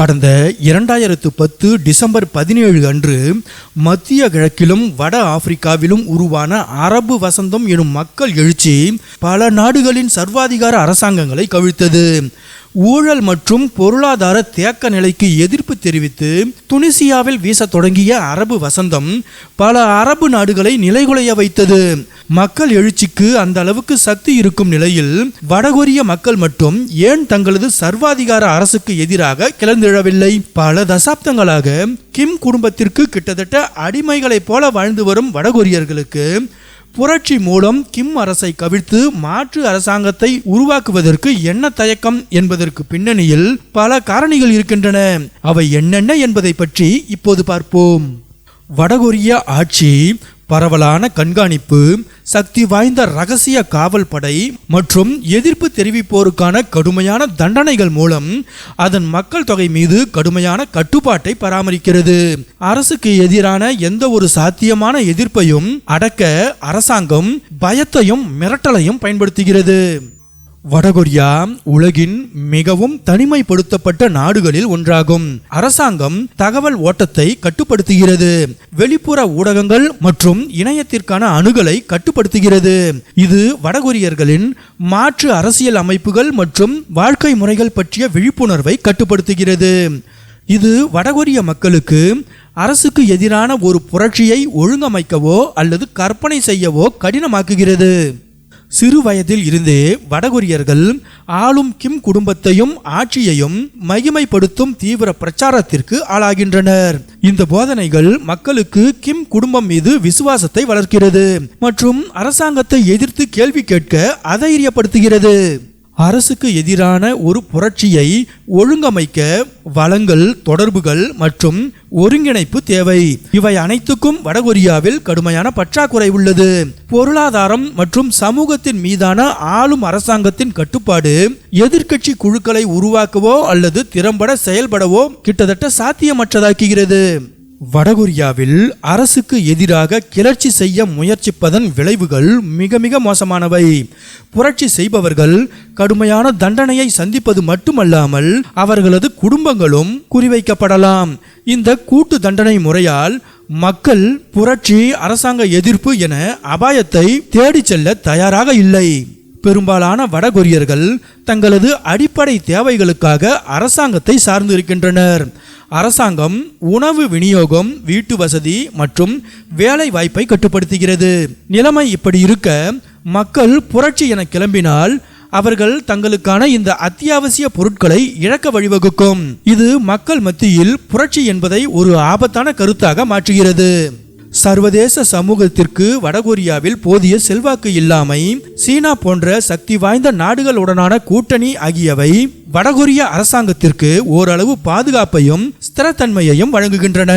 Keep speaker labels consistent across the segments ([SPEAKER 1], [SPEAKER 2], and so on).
[SPEAKER 1] கடந்த இரண்டாயிரத்து பத்து டிசம்பர் பதினேழு அன்று மத்திய கிழக்கிலும் வட ஆப்பிரிக்காவிலும் உருவான அரபு வசந்தம் எனும் மக்கள் எழுச்சி பல நாடுகளின் சர்வாதிகார அரசாங்கங்களை கவிழ்த்தது. ஊழல் மற்றும் பொருளாதார தேக்க நிலைக்கு எதிர்ப்பு தெரிவித்து துனிசியாவில் வீசத் தொடங்கிய அரபு வசந்தம் பல அரபு நாடுகளை நிலைகுலைய வைத்தது. மக்கள் எழுச்சிக்கு அந்த அளவுக்கு சக்தி இருக்கும் நிலையில் வடகொரிய மக்கள் மட்டும் ஏன் தங்களது சர்வாதிகார அரசுக்கு எதிராக கிளர்ந்தெழவில்லை? பல தசாப்தங்களாக கிம் குடும்பத்திற்கு கிட்டத்தட்ட அடிமைகளைப் போல வாழ்ந்து வரும் வடகொரியர்களுக்கு புரட்சி மூலம் கிம் அரசை கவிழ்த்து மாற்று அரசாங்கத்தை உருவாக்குவதற்கு என்ன தயக்கம் என்பதற்கு பின்னணியில் பல காரணிகள் இருக்கின்றன. அவை என்னென்ன என்பதை பற்றி இப்போது பார்ப்போம். வடகொரிய ஆட்சி பரவலான கண்காணிப்பு சக்தி வாய்ந்த ரகசிய காவல் படை மற்றும் எதிர்ப்பு தெரிவிப்போருக்கான கடுமையான தண்டனைகள் மூலம் அதன் மக்கள் தொகை மீது கடுமையான கட்டுப்பாட்டை பராமரிக்கிறது. அரசுக்கு எதிரான எந்த ஒரு சாத்தியமான எதிர்ப்பையும் அடக்க அரசாங்கம் பயத்தையும் மிரட்டலையும் பயன்படுத்துகிறது. வடகொரியா உலகின் மிகவும் தனிமைப்படுத்தப்பட்ட நாடுகளில் ஒன்றாகும். அரசாங்கம் தகவல் ஓட்டத்தை கட்டுப்படுத்துகிறது. வெளிப்புற ஊடகங்கள் மற்றும் இணையத்திற்கான அணுகலை கட்டுப்படுத்துகிறது. இது வடகொரியர்களின் மாற்று அரசியல் அமைப்புகள் மற்றும் வாழ்க்கை முறைகள் பற்றிய விழிப்புணர்வை கட்டுப்படுத்துகிறது. இது வடகொரிய மக்களுக்கு அரசுக்கு எதிரான ஒரு புரட்சியை ஒழுங்கமைக்கவோ அல்லது கற்பனை செய்யவோ கடினமாக்குகிறது. சிறு வயதில் இருந்தே வடகொரியர்கள் ஆளும் கிம் குடும்பத்தையும் ஆட்சியையும் மகிமைப்படுத்தும் தீவிர பிரச்சாரத்திற்கு ஆளாகின்றனர். இந்த போதனைகள் மக்களுக்கு கிம் குடும்பம் மீது விசுவாசத்தை வளர்க்கிறது மற்றும் அரசாங்கத்தை எதிர்த்து கேள்வி கேட்க அதைரியப்படுத்துகிறது. அரசுக்கு எதிரான ஒரு புரட்சியை ஒழுங்கமைக்க வளங்கள் தொடர்புகள் மற்றும் ஒருங்கிணைப்பு தேவை. இவை அனைத்துக்கும் வடகொரியாவில் கடுமையான பற்றாக்குறை உள்ளது. பொருளாதாரம் மற்றும் சமூகத்தின் மீதான ஆளும் அரசாங்கத்தின் கட்டுப்பாடு எதிர்க்கட்சி குழுக்களை உருவாக்கவோ அல்லது திறம்பட செயல்படவோ கிட்டத்தட்ட சாத்தியமற்றதாக்குகிறது. வடகொரியாவில் அரசுக்கு எதிராக கிளர்ச்சி செய்ய முயற்சிப்பதன் விளைவுகள் மிக மிக மோசமானவை. புரட்சி செய்பவர்கள் கடுமையான தண்டனையை சந்திப்பது மட்டுமல்லாமல் அவர்களது குடும்பங்களும் குறிவைக்கப்படலாம். இந்த கூட்டு தண்டனை முறையால் மக்கள் புரட்சி அரசாங்க எதிர்ப்பு என அபாயத்தை தேடிச் செல்ல தயாராக இல்லை. பெரும்பாலான வடகொரியர்கள் தங்களது அடிப்படை தேவைகளுக்காக அரசாங்கத்தை சார்ந்து இருக்கின்றனர். அரசாங்கம் உணவு விநியோகம் வீட்டு வசதி மற்றும் வேலை வாய்ப்பை கட்டுப்படுத்துகிறது. நிலைமை இப்படி இருக்க மக்கள் புரட்சி என கிளம்பினால் அவர்கள் தங்களுக்கான இந்த அத்தியாவசிய பொருட்களை இழக்க வழிவகுக்கும். இது மக்கள் மத்தியில் புரட்சி என்பதை ஒரு ஆபத்தான கருத்தாக மாற்றுகிறது. சர்வதேச சமூகத்திற்கு வடகொரியாவில் போதிய செல்வாக்கு இல்லாமை சீனா போன்ற சக்தி வாய்ந்த நாடுகளுடனான கூட்டணி ஆகியவை வடகொரிய அரசாங்கத்திற்கு ஓரளவு பாதுகாப்பையும் ஸ்திரத்தன்மையையும் வழங்குகின்றன.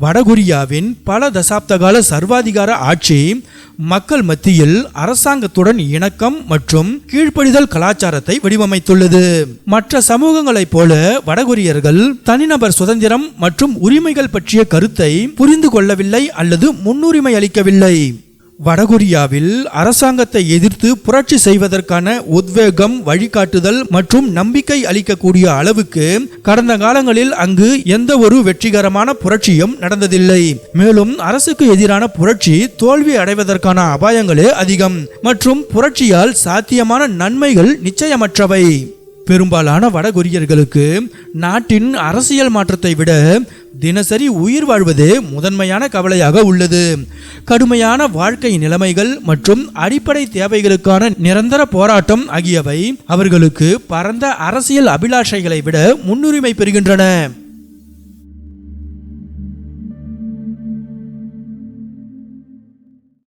[SPEAKER 1] வடகொரியாவின் பல தசாப்தகால சர்வாதிகார ஆட்சி மக்கள் மத்தியில் அரசாங்கத்துடன் இணக்கம் மற்றும் கீழ்ப்படிதல் கலாச்சாரத்தை வடிவமைத்துள்ளது. மற்ற சமூகங்களைப் போல வடகொரியர்கள் தனிநபர் சுதந்திரம் மற்றும் உரிமைகள் பற்றிய கருத்தை புரிந்து கொள்ளவில்லை அல்லது முன்னுரிமை அளிக்கவில்லை. வடகொரியாவில் அரசாங்கத்தை எதிர்த்து புரட்சி செய்வதற்கான உத்வேகம் வழிகாட்டுதல் மற்றும் நம்பிக்கை அளிக்கக்கூடிய அளவுக்கு கடந்த காலங்களில் அங்கு எந்த ஒரு வெற்றிகரமான புரட்சியும் நடந்ததில்லை. மேலும் அரசுக்கு எதிரான புரட்சி தோல்வி அடைவதற்கான அபாயங்களே அதிகம் மற்றும் புரட்சியால் சாத்தியமான நன்மைகள் நிச்சயமற்றவை. பெரும்பாலான வடகொரியர்களுக்கு நாட்டின் அரசியல் மாற்றத்தை விட தினசரி உயிர் வாழ்வதே முதன்மையான கவலையாக உள்ளது. கடுமையான வாழ்க்கை நிலைமைகள் மற்றும் அடிப்படை தேவைகளுக்கான நிரந்தர போராட்டம் ஆகியவை அவர்களுக்கு பரந்த அரசியல் அபிலாஷைகளை விட முன்னுரிமை பெறுகின்றன.